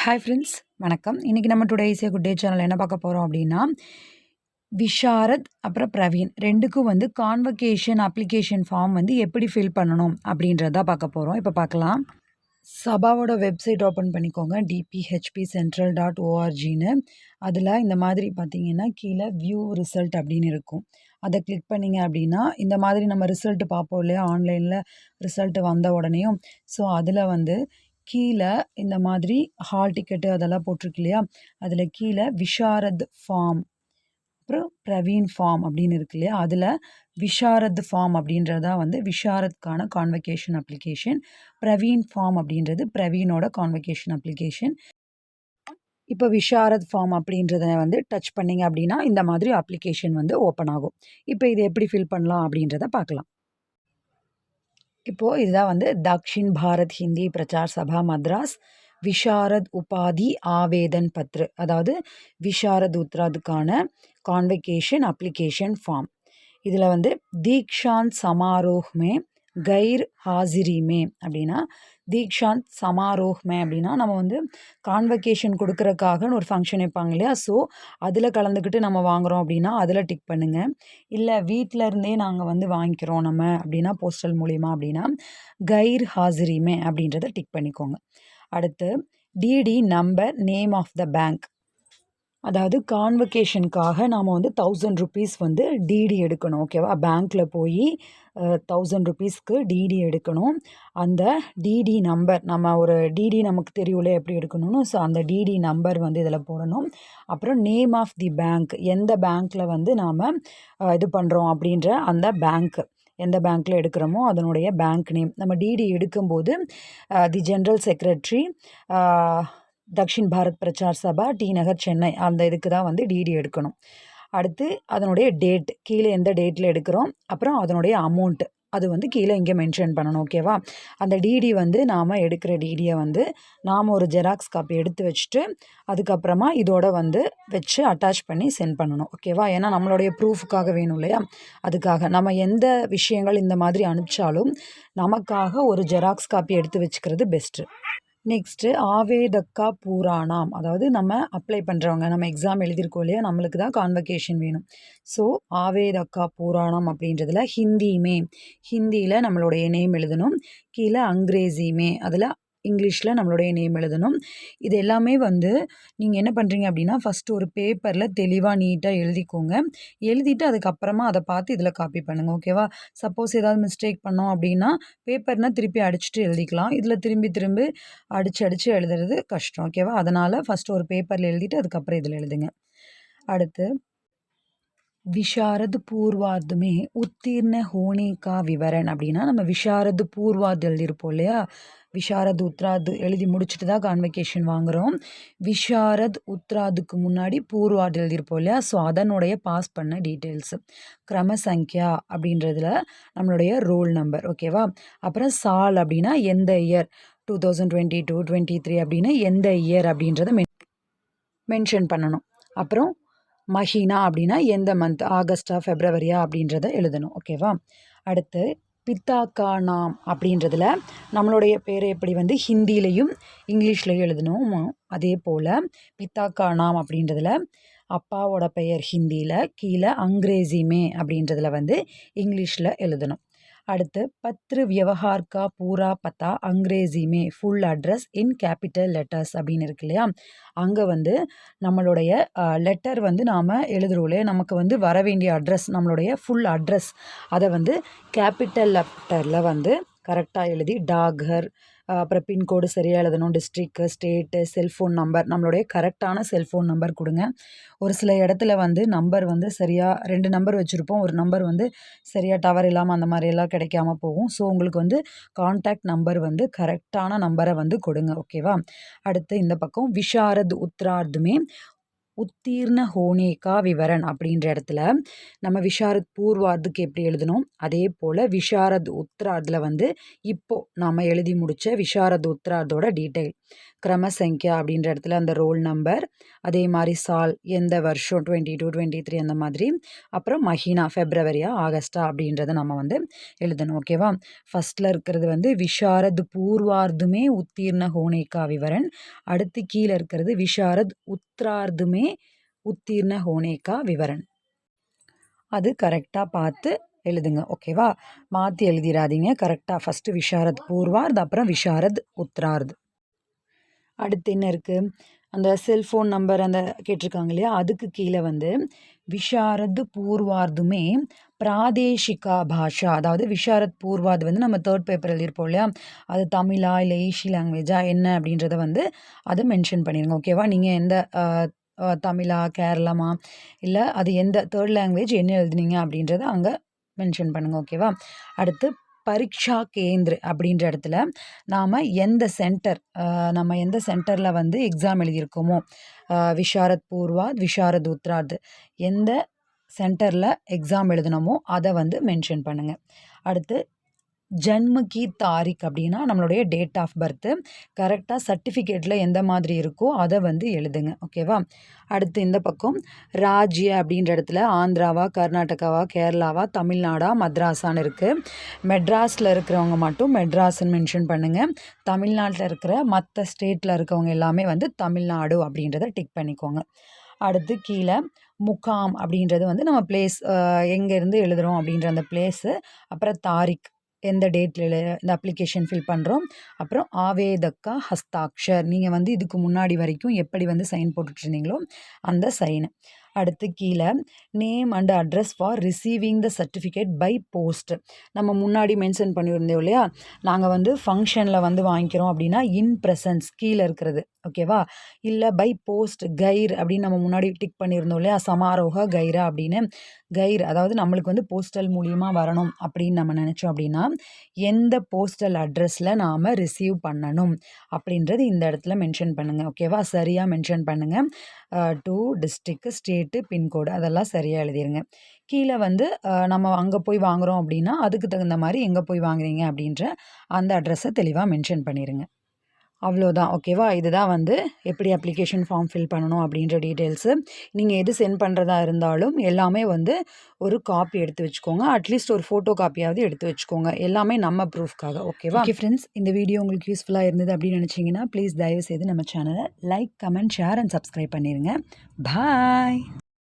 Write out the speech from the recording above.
Hi friends வணக்கம். இன்றைக்கி நம்ம டுடே இசே குட் டே சேனல் என்ன பார்க்க போகிறோம் அப்படின்னா விஷாரத் அப்புறம் பிரவீன் ரெண்டுக்கும் வந்து கான்வகேஷன் அப்ளிகேஷன் ஃபார்ம் வந்து எப்படி ஃபில் பண்ணணும் அப்படின்றத பார்க்க போகிறோம் இப்போ பார்க்கலாம். சபாவோட வெப்சைட் ஓப்பன் பண்ணிக்கோங்க. டிபிஹெச்பி சென்ட்ரல் டாட் ஓஆர்ஜின்னு அதில் இந்த மாதிரி பார்த்தீங்கன்னா கீழே வியூ ரிசல்ட் அப்படின்னு இருக்கும். அதை கிளிக் பண்ணிங்க அப்படின்னா இந்த மாதிரி நம்ம ரிசல்ட் பார்ப்போம் இல்லையா? ஆன்லைனில் ரிசல்ட் வந்த உடனேயும். ஸோ அதில் வந்து கீழே இந்த மாதிரி ஹால் டிக்கெட்டு அதெல்லாம் போட்டிருக்கு இல்லையா? அதில் கீழே விஷாரத் ஃபார்ம் அப்புறம் பிரவீன் ஃபார்ம் அப்படின்னு இருக்கு இல்லையா? அதில் விஷாரத் ஃபார்ம் அப்படின்றதா வந்து விஷாரத்கான கான்வகேஷன் அப்ளிகேஷன் பிரவீன் ஃபார்ம் அப்படின்றது பிரவீனோட கான்வகேஷன் அப்ளிகேஷன் இப்போ விஷாரத் ஃபார்ம் அப்படின்றத வந்து டச் பண்ணிங்க அப்படின்னா இந்த மாதிரி அப்ளிகேஷன் வந்து ஓப்பன் ஆகும். இப்போ இது எப்படி ஃபில் பண்ணலாம் அப்படின்றத பார்க்கலாம். இப்போது இதுதான் வந்து தக்ஷின் பாரத் ஹிந்தி பிரச்சார் சபா மத்ராஸ் விஷாரத் உபாதி ஆவேதன் பத்ரு. அதாவது விஷாரத் உத்ராதுக்கான கான்வெகேஷன் அப்ளிகேஷன் ஃபார்ம் இதில் வந்து தீக்ஷாந்த் சமாரோஹ்மே கைர் ஹாசிரிமே அப்படின்னா தீக்ஷாந்த் சமாரோஹ்மே அப்படின்னா நம்ம வந்து கான்வெகேஷன் கொடுக்குறக்காகன்னு ஒரு ஃபங்க்ஷன் வைப்பாங்க இல்லையா? ஸோ அதில் கலந்துக்கிட்டு நம்ம வாங்குகிறோம் அப்படின்னா அதில் டிக் பண்ணுங்கள் இல்லை வீட்டில் இருந்தே நாங்கள் வந்து வாங்கிக்கிறோம் நம்ம அப்படின்னா போஸ்டல் மூலிமா அப்படின்னா கைர் ஹாசிரிமே அப்படின்றத டிக் பண்ணிக்கோங்க. அடுத்து DD number name of the bank அதாவது கான்வகேஷனுக்காக நாம் வந்து தௌசண்ட் ருபீஸ் வந்து டிடி எடுக்கணும் ஓகேவா பேங்க்கில் போய் தௌசண்ட் ருபீஸ்க்கு டிடி எடுக்கணும். அந்த டிடி நம்பர் நம்ம ஒரு டிடி நமக்கு தெரியும்ல எப்படி எடுக்கணும்னு? ஸோ அந்த டிடி நம்பர் வந்து இதில் போடணும். அப்புறம் நேம் ஆஃப் தி பேங்க் எந்த பேங்க்கில் வந்து நாம் இது பண்ணுறோம் அப்படின்ற அந்த பேங்க்கு எந்த பேங்க்கில் எடுக்கிறோமோ அதனுடைய பேங்க் நேம் நம்ம டிடி எடுக்கும்போது the general secretary Dakshin Bharat Prachar Sabha T Nagar Chennai அந்த இதுக்கு தான் வந்து டிடி எடுக்கணும். அடுத்து அதனுடைய டேட் கீழே எந்த டேட்டில் எடுக்கிறோம்? அப்புறம் அதனுடைய அமௌண்ட்டு அது வந்து கீழே இங்கே மென்ஷன் பண்ணணும் ஓகேவா அந்த டிடி வந்து நாம் எடுக்கிற டிடியை வந்து நாம் ஒரு ஜெராக்ஸ் காப்பி எடுத்து வச்சுட்டு அதுக்கப்புறமா இதோட வந்து வச்சு அட்டாச் பண்ணி சென்ட் பண்ணணும் ஓகேவா ஏன்னா நம்மளுடைய ப்ரூஃபுக்காக வேணும் இல்லையா? அதுக்காக. நம்ம எந்த விஷயங்கள் இந்த மாதிரி அனுப்பிச்சாலும் நமக்காக ஒரு ஜெராக்ஸ் காப்பி எடுத்து வச்சுக்கிறது பெஸ்ட்டு நெக்ஸ்ட்டு ஆவேதக்கா பூராணாம் அதாவது நம்ம அப்ளை பண்ணுறவங்க நம்ம எக்ஸாம் எழுதியிருக்கோம் இல்லையா நம்மளுக்கு தான் கான்வகேஷன் வேணும். ஸோ ஆவேதக்கா பூராணம் அப்படின்றதுல ஹிந்தியுமே ஹிந்தியில் நம்மளுடைய நேம் எழுதணும். கீழே அங்கிரேசியுமே அதில் இங்கிலீஷில் நம்மளுடைய நேம் எழுதணும். இது எல்லாமே வந்து நீங்கள் என்ன பண்ணுறீங்க அப்படின்னா ஃபஸ்ட்டு ஒரு பேப்பரில் தெளிவாக நீட்டாக எழுதிக்கோங்க. எழுதிட்டு அதுக்கப்புறமா அதை பார்த்து இதில் காப்பி பண்ணுங்கள் ஓகேவா சப்போஸ் ஏதாவது மிஸ்டேக் பண்ணோம் அப்படின்னா பேப்பர்னால் திருப்பி அடிச்சுட்டு எழுதிக்கலாம். இதில் திரும்பி திரும்பி அடித்து அடித்து எழுதுறது கஷ்டம் ஓகேவா அதனால் ஃபஸ்ட்டு ஒரு பேப்பரில் எழுதிட்டு அதுக்கப்புறம் இதில் எழுதுங்க. அடுத்து விஷாரது பூர்வார்த்தமே உத்தீர்ண ஹோனிகா விவரன் அப்படின்னா நம்ம விஷாரது பூர்வார்த்து எழுதியிருப்போம் இல்லையா? விஷாரத் உத்ராத் எழுதி முடிச்சுட்டு தான் கான்வெகேஷன் வாங்குகிறோம் விஷாரத் உத்ராதுக்கு முன்னாடி பூர்வார்டு எழுதியிருப்போம் இல்லையா? ஸோ அதனுடைய பாஸ் பண்ண டீட்டெயில்ஸு கிரமசங்கியா அப்படின்றதுல நம்மளுடைய ரோல் நம்பர் ஓகேவா அப்புறம் சால் அப்படின்னா எந்த year two thousand twenty two twenty three அப்படின்னு எந்த இயர் அப்படின்றத மென் மென்ஷன் பண்ணணும். அப்புறம் மஹீனா அப்படின்னா எந்த மந்த் ஆகஸ்டா ஃபெப்ரவரியா அப்படின்றத எழுதணும் ஓகேவா அடுத்து பித்தாக்கா நாம் அப்படின்றதுல நம்மளுடைய பேரை எப்படி வந்து ஹிந்திலையும் இங்கிலீஷ்லையும் எழுதணும் அதே போல் பித்தாக்கா நாம் அப்படின்றதுல அப்பாவோட பெயர் ஹிந்தியில் கீழே அங்கிரேசிமே அப்படின்றதில் வந்து இங்கிலீஷில் எழுதணும். அடுத்து பத்ரு வியவஹார்கா பூரா பத்தா அங்கிரேசிமே full address in capital letters அப்படின்னு இருக்கு இல்லையா? அங்கே வந்து நம்மளுடைய லெட்டர் வந்து நாம் எழுதுகிறோம் இல்லையா? நமக்கு வந்து வர வேண்டிய அட்ரஸ் நம்மளுடைய ஃபுல் அட்ரஸ் அதை வந்து கேபிட்டல் லெட்டரில் வந்து கரெக்டாக எழுதி டாகர் அப்புறம் பின்கோடு சரியாக எழுதணும் டிஸ்ட்ரிக்கு ஸ்டேட்டு செல்ஃபோன் நம்பர் நம்மளுடைய கரெக்டான செல்ஃபோன் நம்பர் கொடுங்க. ஒரு சில இடத்துல வந்து நம்பர் வந்து சரியாக ரெண்டு நம்பர் வச்சுருப்போம் ஒரு நம்பர் வந்து சரியாக டவர் இல்லாமல் அந்த மாதிரியெல்லாம் கிடைக்காம போகும். ஸோ உங்களுக்கு வந்து கான்டாக்ட் நம்பர் வந்து கரெக்டான நம்பரை வந்து கொடுங்க ஓகேவா அடுத்து இந்த பக்கம் விஷாரத் உத்ரார்த்துமே உத்தீர்ண ஹோனேகா விவரன் அப்படின்ற இடத்துல நம்ம விஷாரத் பூர்வார்த்துக்கு எப்படி எழுதணும்? அதே போல் விஷாரத் உத்தரார்த்தில் வந்து இப்போது நாம் எழுதி முடித்த விஷாரத் உத்ரார்த்தோட டீட்டெயில் கிரமசங்கியா அப்படின்ற இடத்துல அந்த ரோல் நம்பர் அதே மாதிரி சால் எந்த வருஷம்? டுவெண்ட்டி டூ டுவெண்ட்டி த்ரீ அந்த மாதிரி. அப்புறம் மஹினா ஃபெப்ரவரியா ஆகஸ்டா அப்படின்றத நம்ம வந்து எழுதணும் ஓகேவா ஃபஸ்ட்டில் இருக்கிறது வந்து விஷாரத் பூர்வார்த்துமே உத்தீர்ண ஹோனேகா விவரன் அடுத்து கீழே இருக்கிறது விஷாரத் உத்ரார்துமே உத்தீர்ண ஹோனேகா விவரன் அது கரெக்டாக பார்த்து எழுதுங்க ஓகேவா மாற்றி எழுதிடாதீங்க கரெக்டாக ஃபஸ்ட்டு விஷாரத் பூர்வார்த் அப்புறம் விஷாரத் உத்ரார்த் அடுத்து என்ன இருக்குது அந்த செல்ஃபோன் நம்பர் அந்த கேட்டிருக்காங்க இல்லையா? அதுக்கு கீழே வந்து விஷாரத் பூர்வார்துமே பிராதேஷிகா பாஷா அதாவது விஷாரத் பூர்வாது வந்து நம்ம தேர்ட் பேப்பர் எழுதியிருப்போம் இல்லையா? அது தமிழா இல்லை ஈஷி லாங்குவேஜா என்ன அப்படின்றத வந்து அதை மென்ஷன் பண்ணிடுங்க ஓகேவா நீங்கள் எந்த தமிழா கேரளமா? இல்லை அது எந்த தேர்ட் லாங்குவேஜ் என்ன எழுதுனீங்க அப்படின்றத அங்கே மென்ஷன் பண்ணுங்கள் ஓகேவா அடுத்து பரீட்சா கேந்திர அப்படின்ற இடத்துல நாம் எந்த சென்டர் நம்ம எந்த சென்டரில் வந்து எக்ஸாம் எழுதியிருக்கோமோ? விஷாரத் பூர்வாத் விஷாரத் உத்ராத் எந்த சென்டரில் எக்ஸாம் எழுதினோமோ அதை வந்து மென்ஷன் பண்ணுங்கள் அடுத்து ஜன்மகி தாரிக் அப்படின்னா நம்மளுடைய டேட் ஆஃப் பர்த்து கரெக்டாக சர்டிஃபிகேட்டில் எந்த மாதிரி இருக்கோ அதை வந்து எழுதுங்க. ஓகேவா அடுத்து இந்த பக்கம். ராஜ்ய அப்படின்ற இடத்துல ஆந்திராவா கர்நாடகாவா கேரளாவா தமிழ்நாடா மத்ராஸான்னு இருக்குது மெட்ராஸில் இருக்கிறவங்க மட்டும் மெட்ராஸ்ன்னு மென்ஷன் பண்ணுங்கள் தமிழ்நாட்டில் இருக்கிற மற்ற ஸ்டேட்டில் இருக்கவங்க எல்லாமே வந்து தமிழ்நாடு அப்படின்றத டிக் பண்ணிக்கோங்க. அடுத்து கீழே முகாம் அப்படின்றது வந்து நம்ம பிளேஸ் எங்கேருந்து எழுதுகிறோம் அப்படின்ற அந்த பிளேஸு அப்புறம் தாரிக். எந்த டேட்டில் இந்த அப்ளிகேஷன் ஃபில் பண்ணுறோம் அப்புறம் ஆவேதக்கா ஹஸ்தாக்ஷர். நீங்கள் வந்து இதுக்கு முன்னாடி வரைக்கும் எப்படி வந்து சைன் போட்டுட்ருந்தீங்களோ அந்த சைனு அடுத்து கீழே name and address for receiving the certificate by post நம்ம முன்னாடி மென்ஷன் பண்ணியிருந்தோம் இல்லையா? நாங்கள் வந்து ஃபங்க்ஷனில் வந்து வாங்கிக்கிறோம் அப்படின்னா இன் ப்ரெசன்ஸ் கீழே இருக்கிறது. ஓகேவா இல்லை பை போஸ்ட் கைர் அப்படின்னு நம்ம முன்னாடி டிக் பண்ணியிருந்தோம் இல்லையா? சமாரோக கைரா அப்படின்னு. கைர் அதாவது நம்மளுக்கு வந்து போஸ்டல் மூலியமாக வரணும் அப்படின்னு நம்ம நினச்சோம் அப்படின்னா எந்த போஸ்டல் அட்ரஸில் நாம் ரிசீவ் பண்ணணும் அப்படின்றது இந்த இடத்துல மென்ஷன் பண்ணுங்கள் ஓகேவா சரியாக மென்ஷன் பண்ணுங்கள் டூ டிஸ்ட்ரிக்கு ஸ்டேட்டு பின்கோடு அதெல்லாம் சரியாக எழுதிருங்க. கீழே வந்து நம்ம அங்கே போய் வாங்குகிறோம் அப்படின்னா அதுக்கு தகுந்த மாதிரி எங்கே போய் வாங்குறீங்க அப்படின்ற அந்த அட்ரஸை தெளிவாக மென்ஷன் பண்ணிடுங்க அவ்வளோதான். ஓகேவா இதுதான் வந்து எப்படி அப்ளிகேஷன் ஃபார்ம் ஃபில் பண்ணணும் அப்படின்ற டீட்டெயில்ஸு நீங்கள் எது சென்ட் பண்ணுறதா இருந்தாலும் எல்லாமே வந்து ஒரு காப்பி எடுத்து வச்சுக்கோங்க. அட்லீஸ்ட் ஒரு ஃபோட்டோ காப்பியாவது எடுத்து வச்சுக்கோங்க. எல்லாமே நம்ம ப்ரூஃப்காக ஓகேவா ஓகே ஃப்ரெண்ட்ஸ் இந்த வீடியோ உங்களுக்கு யூஸ்ஃபுல்லாக இருந்தது அப்படின்னு நினச்சிங்கன்னா ப்ளீஸ் தயவு செய்து நம்ம சேனலை like comment share and subscribe பண்ணிடுங்க பாய்